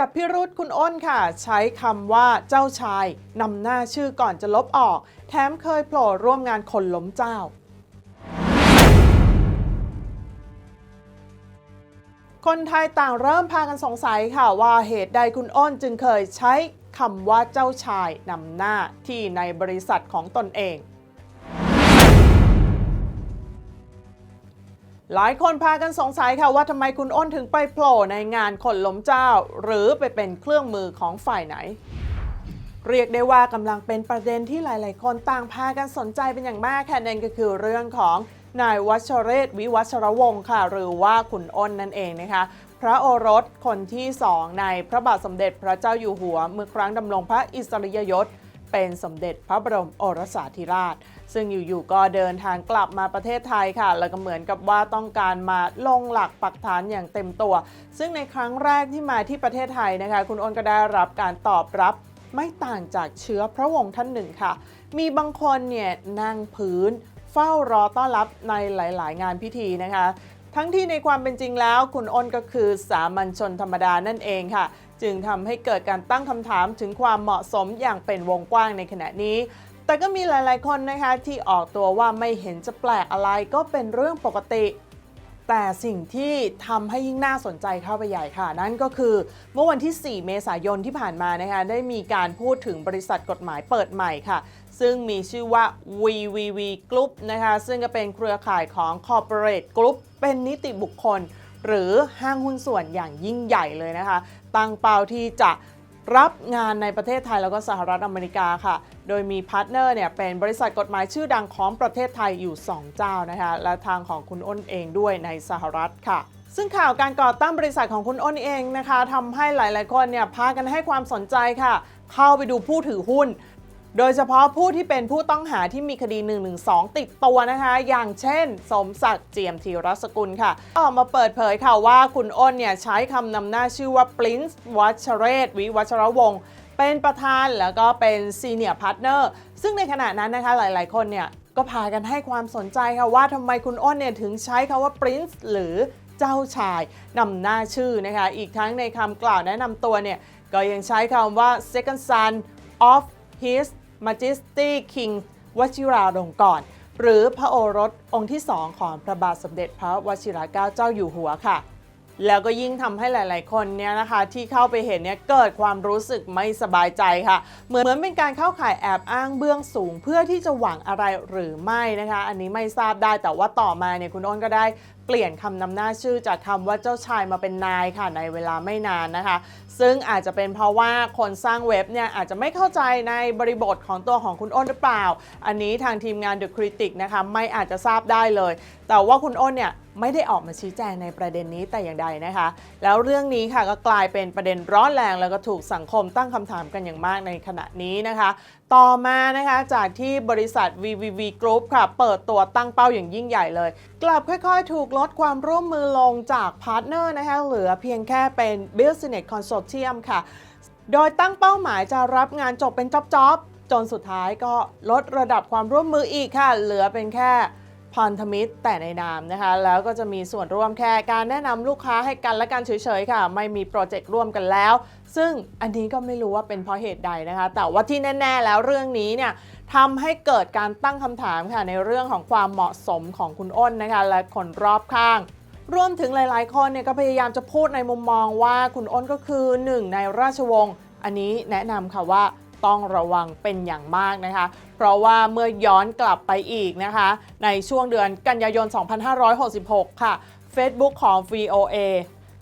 จับพิรุษคุณอ้นค่ะ ใช้คำว่าเจ้าชายนำหน้าชื่อก่อนจะลบออก แถมเคยโผล่ร่วมงานคนล้มเจ้าคนไทยต่างเริ่มพากันสงสัยค่ะว่าเหตุใดคุณอ้นจึงเคยใช้คำว่าเจ้าชายนำหน้าที่ในบริษัทของตนเอง หลายคนพากันสงสัยค่ะว่าทำไมคุณอ้นถึงไปโผล่ในงานคนล้มเจ้า หรือไปเป็นเครื่องมือของฝ่ายไหน เรียกได้ว่ากำลังเป็นประเด็นที่หลาย ๆ คนต่างพากันสนใจเป็นอย่างมากค่ะนั่นก็คือเรื่องของนายวัชเรศวิวัชรวงศ์ค่ะ หรือว่าคุณอ้นนั่นเองนะคะพระโอรสคนที่สองในพระบาทสมเด็จพระเจ้าอยู่หัว เมื่อครั้งดำรงพระอิสริยยศ เป็นสมเด็จพระบรมโอรสาธิราช ซึ่งอยู่ๆก็เดินทางกลับมาประเทศไทยค่ะ แล้วก็เหมือนกับว่าต้องการมาลงหลักปักฐานอย่างเต็มตัว ซึ่งในครั้งแรกที่มาที่ประเทศไทยนะคะ คุณอ้นก็ได้รับการตอบรับไม่ต่างจากเชื้อพระวงศ์ท่านหนึ่งค่ะ มีบางคนเนี่ยนั่งพื้นเฝ้ารอต้อนรับในหลาย ๆ งานพิธีนะคะ ทั้งที่ในความเป็นจริงแล้ว คุณอ้นก็คือสามัญชนธรรมดานั่นเองค่ะ จึงทำให้เกิดการตั้งคำถามถึงความเหมาะสมอย่างเป็นวงกว้างในขณะนี้ แต่ก็มีหลายๆคนนะคะที่ออกตัวว่าไม่เห็นจะแปลกอะไรก็เป็นเรื่องปกติ แต่สิ่งที่ทำให้ยิ่งน่าสนใจเข้าไปใหญ่ค่ะ นั่นก็คือเมื่อวันที่ 4 เมษายนที่ผ่านมานะคะได้มีการพูดถึงบริษัทกฎหมายเปิดใหม่ค่ะ ซึ่งมีชื่อว่า VVV Group นะคะซึ่งก็เป็นเครือข่ายของ Corporate Group เป็นนิติบุคคล หรือห้างหุ้นส่วนอย่างยิ่งใหญ่เลยนะคะ ตั้งเป้าที่จะ รับงานในประเทศไทยแล้วก็สหรัฐอเมริกาค่ะ โดยมีพาร์ทเนอร์เนี่ยเป็นบริษัทกฎหมายชื่อดังของประเทศไทยอยู่ 2 เจ้านะคะ และทางของคุณอ้นเองด้วยในสหรัฐค่ะซึ่งข่าวการก่อตั้งบริษัทของคุณอ้นเองนะคะทำให้หลาย ๆ คนเนี่ยพากันให้ความสนใจค่ะ เข้าไปดูผู้ถือหุ้น โดยเฉพาะผู้ที่เป็นผู้ต้องหาที่มีคดี 112 ติดตัวนะคะ อย่างเช่น สมศักดิ์เจียมธีรสกุลค่ะ ออกมาเปิดเผยค่ะว่าคุณอ้นเนี่ยใช้คำนำหน้าชื่อว่า Prince วัชเรศวิวัชรวงศ์เป็นประธานแล้วก็เป็นซีเนียร์พาร์ทเนอร์ซึ่งในขณะนั้นนะคะหลายๆ คนเนี่ยก็พากันให้ความสนใจค่ะว่าทำไมคุณอ้นเนี่ยถึงใช้คาว่า Prince หรือเจ้าชายนำหน้าชื่อนะคะ อีกทั้งในคำกล่าวแนะนำตัวเนี่ยก็ยังใช้คำว่า second son of his Majesty King วชิราลงกรณ์หรือพระโอรสองค์ที่สองของพระบาทสมเด็จพระวชิรเกล้าเจ้าอยู่หัวค่ะ แล้วก็ยิ่งทำให้หลาย ๆ คนเนี่ยนะคะที่เข้าไปเห็นเนี่ยเกิดความรู้สึกไม่สบายใจค่ะ เหมือนเหมือนเป็นการเข้าข่ายแอบอ้างเบื้องสูง เพื่อที่จะหวังอะไรหรือไม่นะคะ อันนี้ไม่ทราบได้แต่ว่าต่อมาเนี่ยคุณอ้นก็ได้ เปลี่ยนคำนำหน้าชื่อจากคำว่าเจ้าชายมาเป็นนายค่ะในเวลาไม่นานนะคะ ซึ่งอาจจะเป็นเพราะว่าคนสร้างเว็บเนี่ยอาจจะไม่เข้าใจในบริบทของตัวของคุณอ้นหรือเปล่า อันนี้ทางทีมงาน The Critic นะคะไม่อาจจะทราบได้เลย แต่ว่าคุณอ้นเนี่ยไม่ได้ออกมาชี้แจงในประเด็นนี้แต่อย่างใดนะคะ แล้วเรื่องนี้ค่ะก็กลายเป็นประเด็นร้อนแรงแล้วก็ถูกสังคมตั้งคำถามกันอย่างมากในขณะนี้นะคะ ต่อมานะคะจากที่บริษัท VVV Group ค่ะเปิดตัวตั้งเป้าอย่างยิ่งใหญ่เลย กลับค่อยๆ ถูกลดความร่วมมือลงจากพาร์ทเนอร์นะคะเหลือเพียงแค่เป็น Business Consortium ค่ะ โดยตั้งเป้าหมายจะรับงานจบเป็นจ็อบๆ จนสุดท้ายก็ลดระดับความร่วมมืออีกค่ะ เหลือเป็นแค่พันธมิตรแต่ในนามนะคะ แล้วก็จะมีส่วนร่วมแค่การแนะนำลูกค้าให้กันและกันเฉยๆค่ะ ไม่มีโปรเจกต์ร่วมกันแล้ว ซึ่งอันนี้ก็ไม่รู้ว่าเป็นเพราะเหตุใดนะคะ แต่ว่าที่แน่ ๆ แล้วเรื่องนี้เนี่ย ทำให้เกิดการตั้งคำถามค่ะในเรื่องของความเหมาะสมของคุณอ้นนะคะและคนรอบข้างรวมถึงหลาย ๆ คนเนี่ยก็พยายามจะพูดในมุมมองว่าคุณอ้นก็คือหนึ่งในราชวงศ์อันนี้แนะนำค่ะว่าต้องระวังเป็นอย่างมากนะคะ เพราะว่าเมื่อย้อนกลับไปอีกนะคะ ในช่วงเดือนกันยายน 2566 ค่ะ Facebook ของ VOA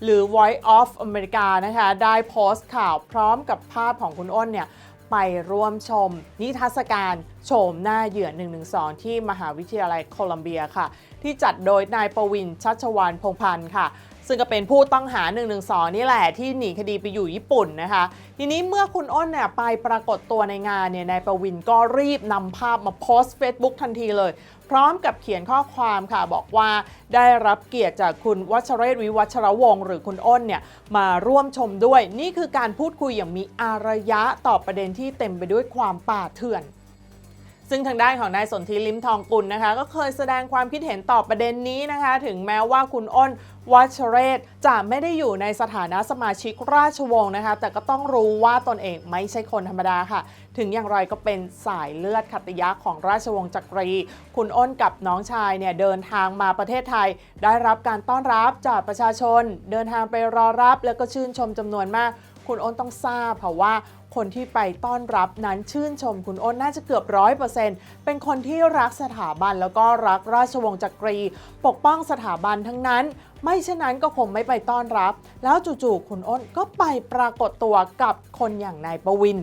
หรือ Voice of America นะคะ ได้โพสต์ข่าวพร้อมกับภาพของคุณอ้นเนี่ย ไปร่วมชม นิทรรศการโฉมหน้าเหยื่อ 112 ที่มหาวิทยาลัยโคลัมเบียค่ะ ที่จัดโดยนายประวินชัชวานพงพันธ์ค่ะ ซึ่งก็เป็นผู้ต้องหา112นี่แหละที่หนีคดีไปอยู่ญี่ปุ่นนะคะ ทีนี้เมื่อคุณอ้นเนี่ยไปปรากฏตัวในงานเนี่ยนายประวินก็รีบนำภาพมาโพสต์ Facebook ทันทีเลย พร้อมกับเขียนข้อความค่ะบอกว่าได้รับเกียรติจากคุณวัชเรศวิวัชรวงศ์หรือคุณอ้นเนี่ยมาร่วมชมด้วย นี่คือการพูดคุยอย่างมีอารยะต่อประเด็นที่เต็มไปด้วยความป่าเถื่อน ซึ่งทางด้านของนายสนธิลิมทองกุลนะคะ ก็เคยแสดงความคิดเห็นต่อประเด็นนี้นะคะ ถึงแม้ว่าคุณอ้นวัชเรศจะไม่ได้อยู่ในสถานะสมาชิกราชวงศ์นะคะ แต่ก็ต้องรู้ว่าตนเองไม่ใช่คนธรรมดาค่ะ ถึงอย่างไรก็เป็นสายเลือดขัตยะของราชวงศ์จักรี คุณอ้นกับน้องชายเนี่ยเดินทางมาประเทศไทย ได้รับการต้อนรับจากประชาชน เดินทางไปรอรับแล้วก็ชื่นชมจำนวนมาก คุณอ้นต้องทราบค่ะว่าคนที่ไปต้อนรับนั้นชื่นชมคุณอ้นน่าจะเกือบร้อยเปอร์เซ็นต์เป็นคนที่รักสถาบันแล้วก็รักราชวงศ์จักรี ปกป้องสถาบันทั้งนั้น ไม่เช่นนั้นก็คงไม่ไปต้อนรับ แล้วจู่ๆคุณอ้นก็ไปปรากฏตัวกับคนอย่างนายประวิน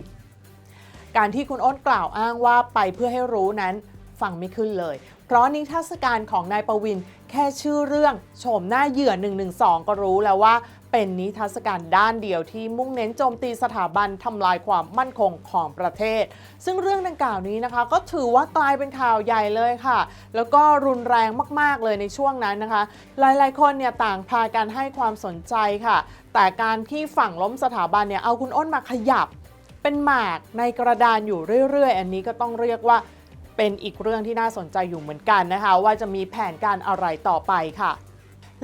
การที่คุณอ้นกล่าวอ้างว่าไปเพื่อให้รู้นั้น ฟังไม่ขึ้นเลย เพราะนิทรรศการของนายประวินแค่ชื่อเรื่องโฉมหน้าเหยื่อ 112 ก็รู้แล้วว่า เป็นนิทรรศการด้านเดียวที่มุ่งเน้นโจมตีสถาบันทำลายความมั่นคงของประเทศ ซึ่งเรื่องดังกล่าวนี้นะคะ ก็ถือว่ากลายเป็นข่าวใหญ่เลยค่ะ แล้วก็รุนแรงมากๆเลยในช่วงนั้นนะคะ หลายๆ คนเนี่ยต่างพากันให้ความสนใจค่ะ แต่การที่ฝั่งล้มสถาบันเนี่ยเอาคุณอ้นมาขยับเป็นหมากในกระดานอยู่เรื่อยๆ อันนี้ก็ต้องเรียกว่า เป็นอีกเรื่องที่น่าสนใจอยู่เหมือนกันนะคะ ว่าจะมีแผนการอะไรต่อไปค่ะ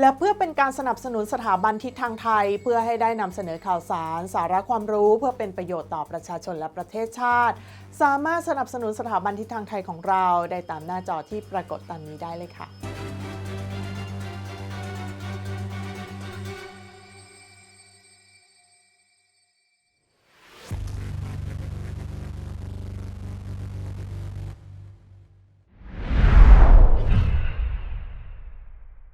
และเพื่อเป็นการสนับสนุนสถาบันทิศทางไทย เพื่อให้ได้นำเสนอข่าวสาร สาระความรู้เพื่อเป็นประโยชน์ต่อประชาชนและประเทศชาติ สามารถสนับสนุนสถาบันทิศทางไทยของเรา ได้ตามหน้าจอที่ปรากฏตามนี้ได้เลยค่ะ